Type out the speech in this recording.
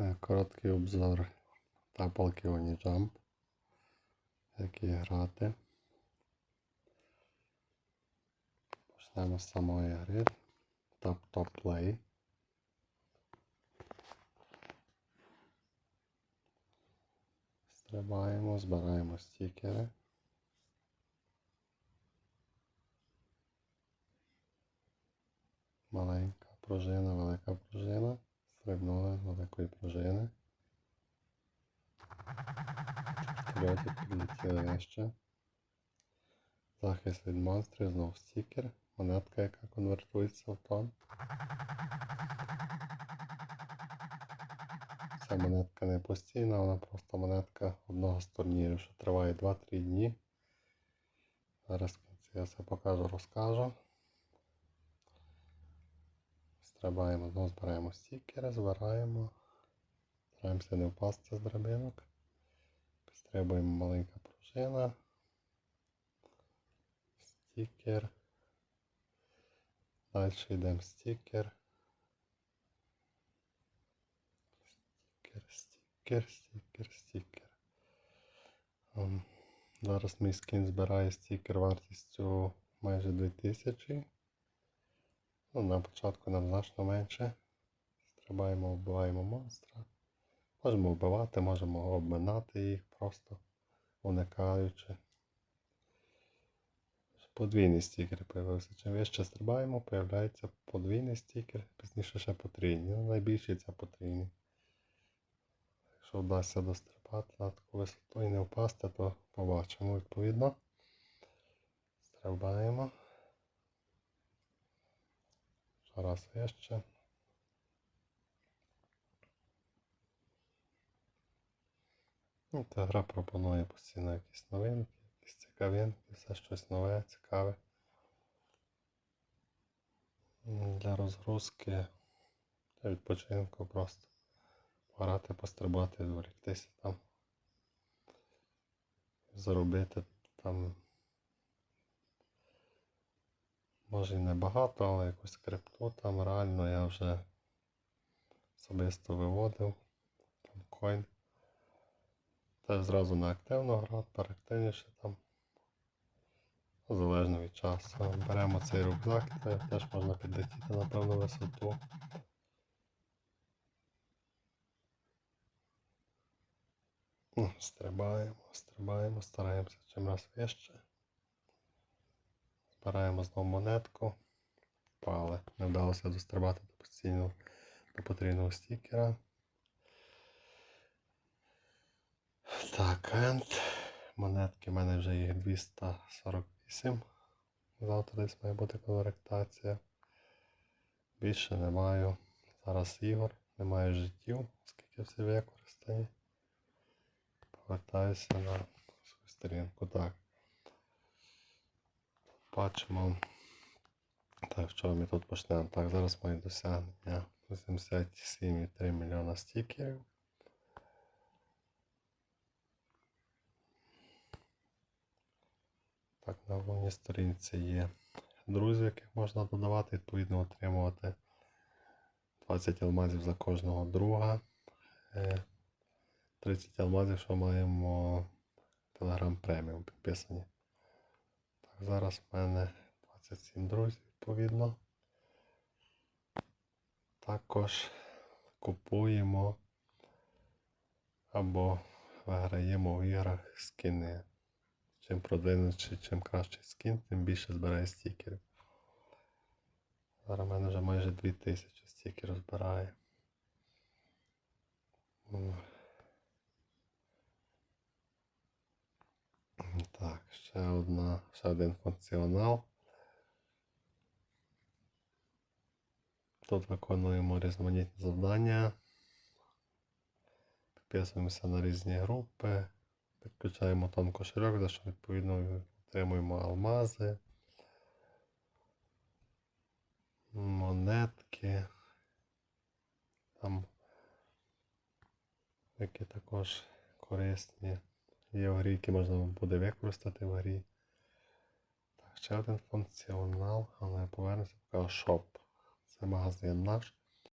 Е, Короткий обзор тапалки Onijump. Як її грати. Почнемо з самої гри. Top Play. Стрибаємо, збираємо стікери. Маленька пружина, велика пружина. Стрибнули з великої пружини. Вперед підлетіли вище. Захист від монстрів, знов стікер. Монетка, яка конвертується в тон. Ця монетка не постійна, вона просто монетка одного з турнірів, що триває 2-3 дні. Зараз я все покажу, розкажу. Стрибаємо, знову збираємо стікери, збираємо. Стараємося не впасти з драбинок. Підстрибуємо маленька пружина. Стікер. Далі йдемо стікер. Стікер, стікер, стікер, стікер. Ем, Зараз мій скін збирає стікер вартістю майже 2000. Ну, на початку нам значно менше. Стрибаємо, вбиваємо монстра. Можемо вбивати, можемо обминати їх просто уникаючи. Подвійний стікер появився. Чим вище стрибаємо, появляється подвійний стікер, пізніше ще потрійний. Ну, найбільший це потрійний. Якщо вдасться дострибати на таку висоту і не впасти, то побачимо відповідно. Стрибаємо. Ще раз вище. Ну, та гра пропонує постійно якісь новинки, якісь цікавинки, все щось нове, цікаве. Для розгрузки, для відпочинку просто пограти, пострибати, відволіктися там. Заробити там. Може і не багато, але якусь крипту там реально я вже особисто виводив. Там коін. Теж зразу на активну грати, переактивніше там. Залежно від часу. Беремо цей рюкзак, теж можна підлетіти на певну висоту. Стрибаємо, стрибаємо, стараємося чим раз вище. Збираємо знову монетку. Пали. Не вдалося дострибати до постійного до потрібного стікера. Так, енд. Монетки в мене вже їх 248. Завтра десь має бути конвертація. Більше не маю. Зараз ігор, немає життів, оскільки всі використані. Повертаюся на свою сторінку. Так. Бачимо. Так, що ми тут почнемо? Так, зараз мої досягнення 87,3 мільйона стікерів. Так, на головній сторінці є друзі, яких можна додавати, відповідно отримувати 20 алмазів за кожного друга. Е, 30 алмазів, що маємо Telegram преміум підписані. Зараз в мене 27 друзів, відповідно. Також купуємо або виграємо в іграх скини. Чим продвинутіший, чим кращий скін, тим більше збирає стікерів. Зараз в мене вже майже 2000 стікерів збирає. Так, ще одна, ще один функціонал. Тут виконуємо різноманітні завдання. Підписуємося на різні групи. Підключаємо тон кошельок, за що відповідно отримуємо алмази, монетки. Там, які також корисні. Є в грі, які можна буде використати в грі. Так, ще один функціонал, але повернемося покажу шоп. Це магазин наш.